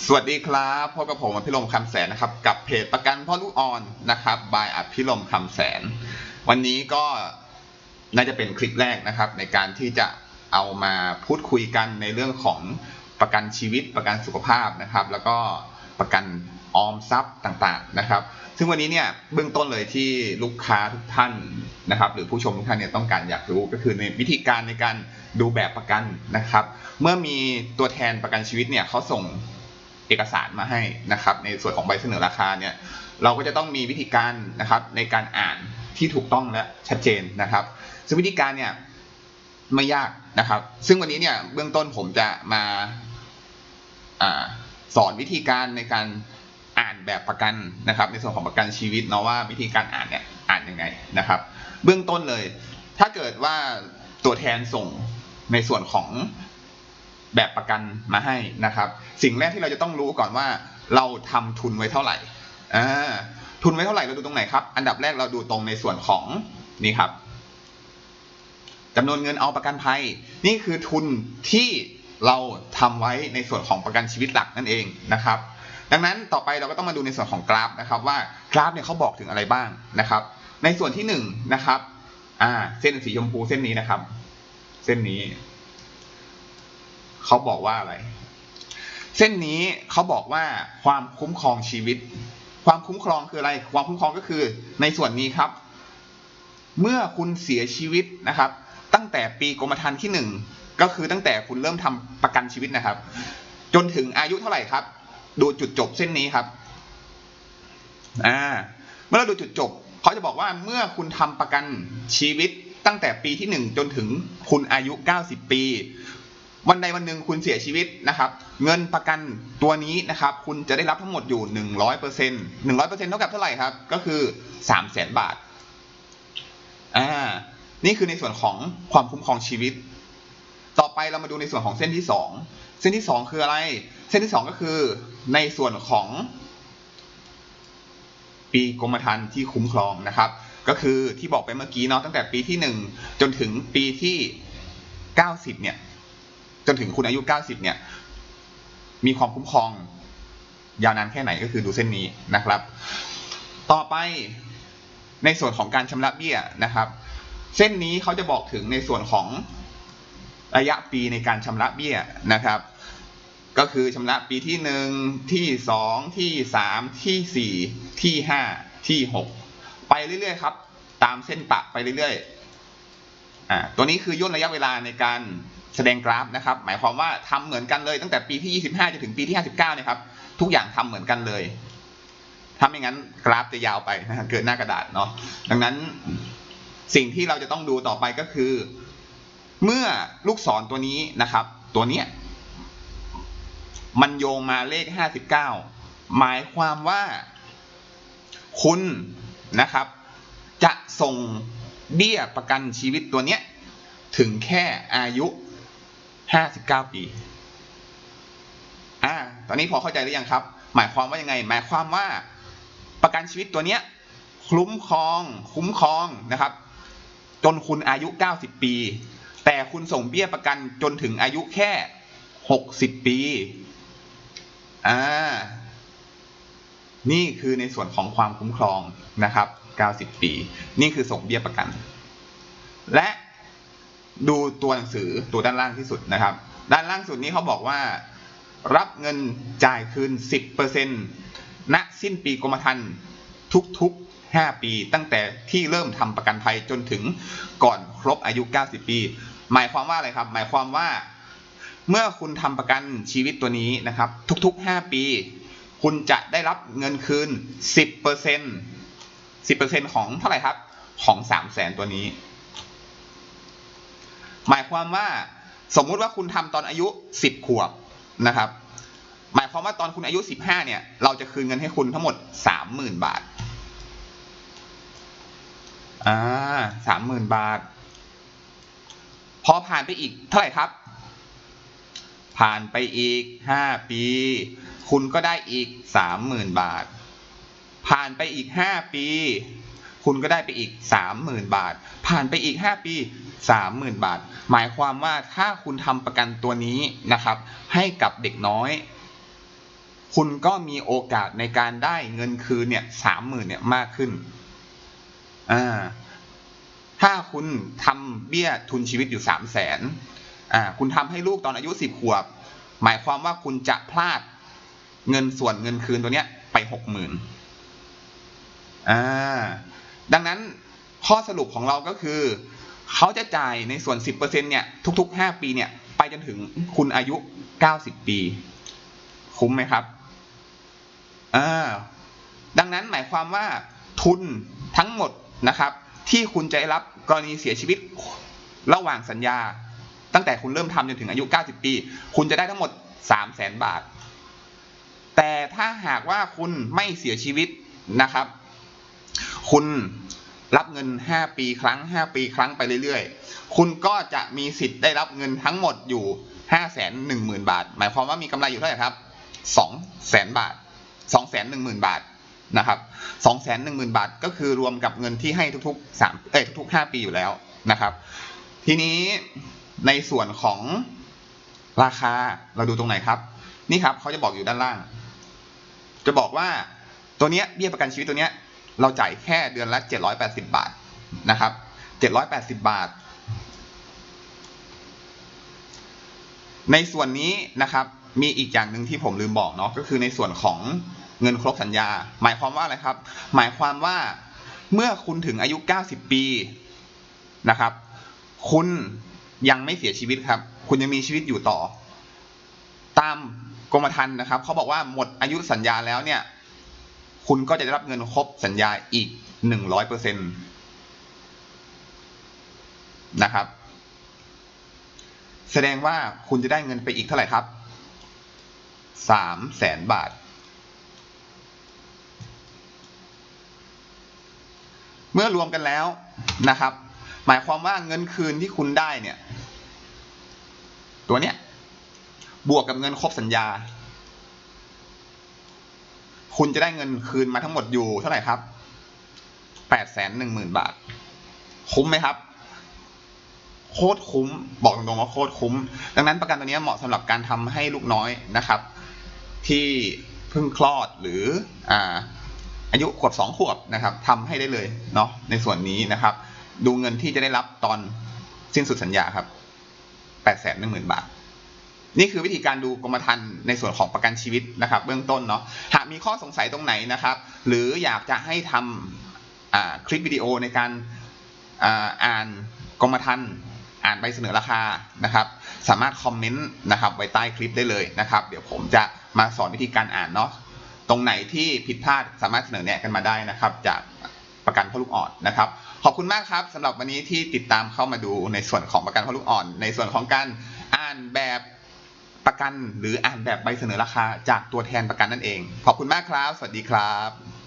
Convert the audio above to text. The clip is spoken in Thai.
สวัสดีครับพบกับผมอภิรมคำแสนนะครับ กับเพจประกันพ่อลูกอ่อนนะครับบายอภิรมคำแสน วันนี้ก็น่าจะเป็นคลิปแรกนะครับ ในการที่จะเอามาพูดคุยกันในเรื่องของประกันชีวิตประกันสุขภาพนะครับ แล้วก็ประกันออมทรัพย์ต่างๆนะครับ ซึ่งวันนี้เนี่ยเบื้องต้นเลยที่ลูกค้าทุกท่านนะครับ หรือผู้ชมทุกท่านเนี่ยต้องการอยากรู้ก็คือในวิธีการในการดูแบบประกันนะครับ เมื่อมีตัวแทนประกันชีวิตเนี่ยเขาส่ง เอกสารมาให้นะครับ ในส่วนของใบเสนอราคาเนี่ยเราก็จะต้องมีวิธีการนะครับในการอ่านที่ถูกต้องและชัดเจนนะครับ ซึ่งวิธีการเนี่ยไม่ยากนะครับ ซึ่งวันนี้เนี่ยเบื้องต้นผมจะมาอาสอนวิธีการในการอ่านแบบประกันนะครับ ในส่วนของประกันชีวิตเนาะว่าวิธีการอ่านเนี่ยอ่านยังไงนะครับ เบื้องต้นเลย ถ้าเกิดว่าตัวแทนส่งในส่วนของ แบบประกันมาให้นะครับ สิ่งแรกที่เราจะต้องรู้ก่อนว่า เราทำทุนไว้เท่าไหร่อ่าทุนไว้เท่าไหร่เราดูตรงไหนครับ อันดับแรกเราดูตรงในส่วนของนี่ครับจำนวนเงินเอาประกันภัย นี่คือทุนที่เราทำไว้ในส่วนของประกันชีวิตหลักนั่นเองนะครับ ดังนั้นต่อไปเราก็ต้องมาดูในส่วนของกราฟนะครับ ว่ากราฟเนี่ยเขาบอกถึงอะไรบ้างนะครับ ในส่วนที่หนึ่งนะครับอ่าเส้นสีชมพูเส้นนี้นะครับ เส้นนี้ เขาบอกว่าอะไร เส้นนี้เขาบอกว่าความคุ้มครองชีวิต ความคุ้มครองคืออะไร ความคุ้มครองก็คือ ในส่วนนี้ครับ เมื่อคุณเสียชีวิตนะครับ ตั้งแต่ปีกรมธรรม์ที่หนึ่งก็คือตั้งแต่คุณเริ่มทำประกันชีวิตนะครับ จนถึงอายุเท่าไหร่ครับ ดูจุดจบเส้นนี้ครับ อ่า เมื่อเราดูจุดจบเขาจะบอกว่าเมื่อคุณทำประกันชีวิตตั้งแต่ปีที่หนึ่งจนถึงคุณอายุ 90 ปี วันใดวันหนึ่งคุณเสียชีวิตนะครับ เงินประกันตัวนี้นะครับ คุณจะได้รับทั้งหมดอยู่ 100เปอร์เซ็นต์หนึ่งร้อยเปอร์เซ็นต์เท่ากับเท่าไหร่ครับ ก็คือ 3 0 0แสนบาท อ่า นี่คือในส่วนของความคุ้มครองชีวิต ต่อไปเรามาดูในส่วนของเส้นที่สองเส้นที่สองคืออะไร เส้นที่สองก็คือ ในส่วนของ ปีกรมธรรม์ที่คุ้มครองนะครับ ก็คือที่บอกไปเมื่อกี้เนาะตั้งแต่ปีที่หนึ่งจนถึงปีที่เก้าสิบเนี่ย จนถึงคุณอายุ 90 เนี่ย มีความคุ้มครอง ยาวนานแค่ไหนก็คือดูเส้นนี้นะครับ ต่อไปในส่วนของการชำระเบี้ยนะครับ เส้นนี้เขาจะบอกถึงในส่วนของระยะปีในการชำระเบี้ยนะครับ ก็คือชำระปีที่หนึ่งที่สองที่สามที่สี่ที่ห้าที่หกไปเรื่อยๆครับ ตามเส้นปะไปเรื่อยๆอ่าตัวนี้คือย่นระยะเวลาในการ แสดงกราฟนะครับ หมายความว่าทำเหมือนกันเลย ตั้งแต่ปีที่ 25จนถึงปีที่ 59เนี่ยครับ ทุกอย่างทำเหมือนกันเลย ถ้าไม่งั้นกราฟจะยาวไปนะฮะเกินหน้ากระดาษเนาะ ดังนั้นสิ่งที่เราจะต้องดูต่อไปก็คือ เมื่อลูกศรตัวนี้นะครับ ตัวเนี้ยมันโยงมาเลข 59 หมายความว่าคุณนะครับ จะส่งเบี้ยประกันชีวิตตัวเนี้ยถึงแค่อายุ 59ปีอ่าตอนนี้พอเข้าใจหรือยังครับ หมายความว่ายังไง หมายความว่าประกันชีวิตตัวเนี้ยคุ้มครอง คุ้มครองนะครับ จนคุณอายุ 90 ปี แต่คุณส่งเบี้ยประกันจนถึงอายุแค่ 60 ปีอ่านี่คือในส่วนของความคุ้มครองนะครับ 90 ปี นี่คือส่งเบี้ยประกัน และ ดูตัวหนังสือตัวด้านล่างที่สุดนะครับ ด้านล่างสุดนี้เขาบอกว่า รับเงินจ่ายคืน 10%ณสิ้นปีกรมธรรม์ทุกๆ 5 ปีตั้งแต่ที่เริ่มทำประกันภัยจนถึงก่อนครบอายุ 90 ปี หมายความว่าอะไรครับ หมายความว่า เมื่อคุณทำประกันชีวิตตัวนี้นะครับ ทุก ๆ 5 ปี คุณจะได้รับเงินคืน 10% 10%ของเท่าไหร่ครับ ของ 3 0 0แสนตัวนี้ หมายความว่าสมมุติว่าคุณทำตอนอายุ 10 ขวบนะครับ หมายความว่าตอนคุณอายุ 15 เนี่ย เราจะคืนเงินให้คุณทั้งหมด 30,000 บาท อ่าสามหมื่นบาท พอผ่านไปอีกเท่าไหร่ครับ ผ่านไปอีก 5 ปี คุณก็ได้อีก 30,000 บาท ผ่านไปอีก 5 ปี คุณก็ได้ไปอีก 30,000 บาท ผ่านไปอีก 5 ปี 30,000 บาท หมายความว่าถ้าคุณทำประกันตัวนี้นะครับ ให้กับเด็กน้อย คุณก็มีโอกาสในการได้เงินคืนเนี่ยสามหมื่นเนี่ยมากขึ้นอ่าถ้าคุณทำเบี้ยทุนชีวิตอยู่สามแสนอ่าคุณทำให้ลูกตอนอายุสิบขวบ หมายความว่าคุณจะพลาดเงินส่วนเงินคืนตัวเนี้ยไปหกหมื่นอ่า ดังนั้นข้อสรุปของเราก็คือ เขาจะจ่ายในส่วน 10%เนี่ยทุก ๆ 5 ปีเนี่ยไปจนถึงคุณอายุ 90 ปี คุ้มไหมครับอ่าดังนั้นหมายความว่าทุนทั้งหมดนะครับ ที่คุณจะได้รับกรณีเสียชีวิตระหว่างสัญญา ตั้งแต่คุณเริ่มทำจนถึงอายุ 90 ปี คุณจะได้ทั้งหมด 3 0 0แสนบาท แต่ถ้าหากว่าคุณไม่เสียชีวิตนะครับ คุณ รับเงิน 5 ปีครั้ง 5 ปีครั้งไปเรื่อยๆ คุณก็จะมีสิทธิ์ได้รับเงินทั้งหมดอยู่ 5 1 0 0 0 0 บาท หมายความว่ามีกำไรอยู่เท่าไหร่ครับ 2 0 0แสนบาท 2 1 0 0 0 0 บาทนะครับ 2 1 0 0 0 0 บาทก็คือรวมกับเงินที่ให้ทุกๆ3เอ้ยทุกๆ 5 ปีอยู่แล้วนะครับ ทีนี้ในส่วนของราคาเราดูตรงไหนครับ นี่ครับเขาจะบอกอยู่ด้านล่าง จะบอกว่าตัวเนี้ยเบี้ยประกันชีวิตตัวเนี้ย เราจ่ายแค่เดือนละ 780 บาทนะครับ 780 บาท ในส่วนนี้นะครับ มีอีกอย่างหนึ่งที่ผมลืมบอกเนาะก็คือในส่วนของเงินครบสัญญา หมายความว่าอะไรครับ หมายความว่าเมื่อคุณถึงอายุ 90 ปีนะครับ คุณยังไม่เสียชีวิตครับ คุณยังมีชีวิตอยู่ต่อ ตามกรมธรรม์นะครับเขาบอกว่าหมดอายุสัญญาแล้วเนี่ย คุณก็จะได้รับเงินครบสัญญาอีกหนึ่งร้อยเปอร์เซ็นตนะครับ แสดงว่าคุณจะได้เงินไปอีกเท่าไหร่ครับสามแสนบาท เมื่อรวมกันแล้วนะครับ หมายความว่าเงินคืนที่คุณได้เนี่ย ตัวเนี้ย บวกกับเงินครบสัญญา คุณจะได้เงินคืนมาทั้งหมดอยู่เท่าไหร่ครับแปดแสนหนึ่งหมื่นบาท คุ้มไหมครับ โคตรคุ้ม บอกตรงๆว่าโคตรคุ้ม ดังนั้นประกันตัวนี้เหมาะสำหรับการทำให้ลูกน้อยนะครับ ที่เพิ่งคลอดหรืออ่าอายุขวบสองขวบนะครับทำให้ได้เลยเนาะในส่วนนี้นะครับ ดูเงินที่จะได้รับตอนสิ้นสุดสัญญาครับแปดแสนหนึ่งหมื่นบาท นี่คือวิธีการดูกรมธรรม์ในส่วนของประกันชีวิตนะครับ เบื้องต้นเนาะหากมีข้อสงสัยตรงไหนนะครับ หรืออยากจะให้ทำคลิปวิดีโอในการอ่าอานกรมธรรม์อ่านใบเสนอราคานะครับ สามารถคอมเมนต์นะครับไว้ใต้คลิปได้เลยนะครับ เดี๋ยวผมจะมาสอนวิธีการอ่านเนาะตรงไหนที่ผิดพลาดสามารถเสนอแนะกันมาได้นะครับ จากประกันพ่อลูกอ่อนนะครับ ขอบคุณมากครับสำหรับวันนี้ที่ติดตามเข้ามาดูในส่วนของประกันพ่อลูกอ่อน ในส่วนของการอ่านแบบ ประกันหรืออ่านแบบใบเสนอราคาจากตัวแทนประกันนั่นเอง ขอบคุณมากครับ สวัสดีครับ